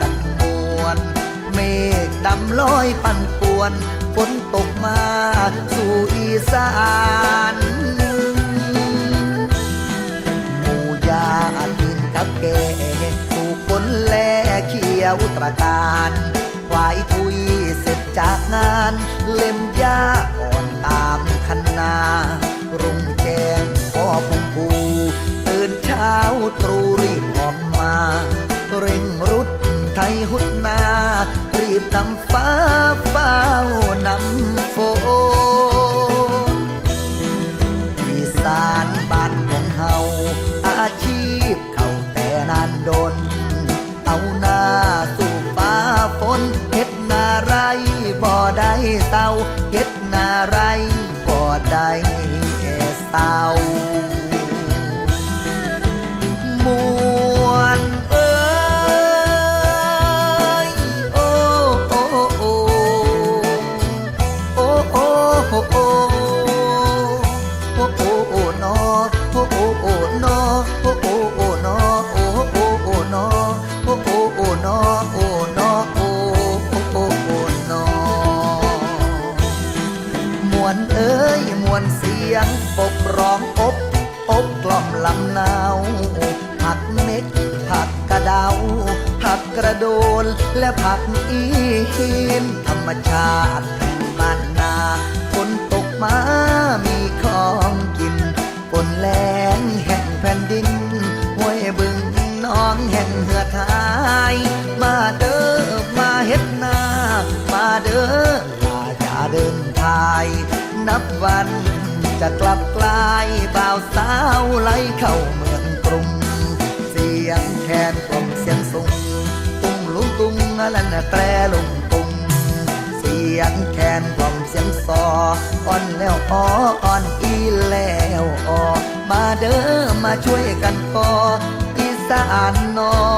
กันมวน เมฆดำลอยปั่นป่วน ฝนตกมาสู่อีสานหมูยาดินกับแกสู่คนแลเขียวตระการควายทุยเสร็จจากงาน เล่มยาอ่อนตามคันนา รุ่งแจ้งพ่อพุงปูตื่นเช้าตรู่ ทยหุดนา รีบนำฟ้าเฝ้านำฝนอีสานบ้านของเฮาอาชีพเขาแต่นานดน เอาหน้าสู่ฟ้าฝนเฮ็ดนาไรบ่ได้เศร้าเฮ็ดนาไรบ่ได้เศร้า วนเสียงปกร้องอบอบกล่อมลำนาวผักเม็ดผักกระเดา ผักกระโดน และผักอีหินธรรมชาติบ้านนาฝนตกมามีของกินฝนแรงแห่งแผ่นดินห้วยบึงน้องแห่งเหือดหาย มาเด้อมาเฮ็ดนา มาเด้อลาอย่าเดินทาย นับวัน จะกลับกลายบ่าวสาวไหลเข้าเมืองกรุง เสียงแคนกล่อมเสียงสุงตุ้งลุงตุ้งนั่นน่ะแตรลุงตุ้งเสียงแคนกล่อมเสียงซออ่อนแล้วอ้ออ่อนอีแล้วออมาเด้อมาช่วยกันก่ออีสานนอ